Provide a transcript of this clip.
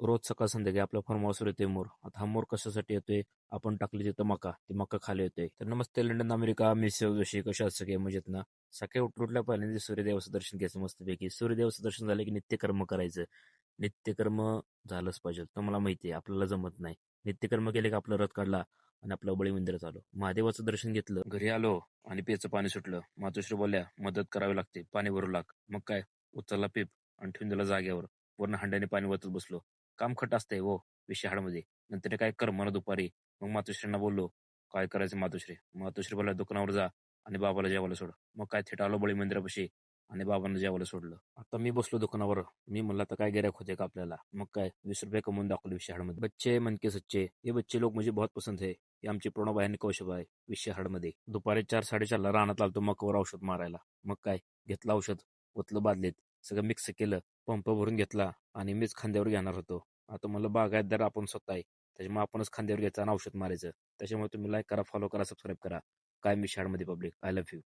रोज सकाळ संध्याकाळी आपल्या फार्म हाऊसवर येते मोर. आता हा मोर कशासाठी येतोय? आपण टाकली तिथं मका. ती मका खाली येतोय. तर नमस्ते लंडन अमेरिका. मी सेव जोशी कशा असं सगळे मजेत ना? सकाळी उठल्या उठल्या पहिल्यांदा सूर्यदेवाचं दर्शन घ्यायचं मस्तपैकी. सूर्यदेवाचं दर्शन झालं की नित्यकर्म करायचं. नित्यकर्म झालंच पाहिजे. तुम्हाला माहिती आहे आपल्याला जमत नाही. नित्यकर्म केले की आपलं रथ काढला आणि आपलं बळी मंदिरात आलो. महादेवाचं दर्शन घेतलं. घरी आलो आणि पेचं पाणी सुटलं. मातोश्री बोलल्या मदत करावी लागते. पाणी भरू लाग. मग काय? उचलला पीप आणि ठेवून दिला जाग्यावर. पूर्ण हंड्याने पाणी वतत बसलो. काम खट असतंय हो विषयामध्ये नंतर काय कर मला दुपारी. मग मातोश्रींना बोललो काय करायचं मातोश्री? मातोश्री बोलला दुकानावर जा आणि बाबाला जेवायला सोड. मग काय थेट आलो बळी मंदिरापाशी आणि बाबांना जेवायला सोडलं. आता मी बसलो दुकानावर. मी म्हणलं आता काय गिरायक होते का आपल्याला? मग काय वीस रुपये कमवून दाखवले विषयामध्ये बच्चे मनके सच्चे हे बच्चे लोक मुझे बहुत पसंत है हे आमची प्रणव आणि कौशभ आहे विषयामध्ये दुपारी चार साडेचारला रानात आलतो मकवर औषध मारायला. मग काय घेतलं औषध ओतलं बादलीत. सगळं मिक्स केलं. पंप भरून घेतला आणि मीच खांद्यावर घेणार होतो. आता मला बागायतदार आपण स्वतः आहे. त्याच्यामुळे आपणच खांद्यावर घ्यायचं आणि औषध मारायचं. त्याच्यामुळे तुम्ही लाईक करा फॉलो करा सबस्क्राईब करा. काय मी शाळेमध्ये पब्लिक आय लव्ह यू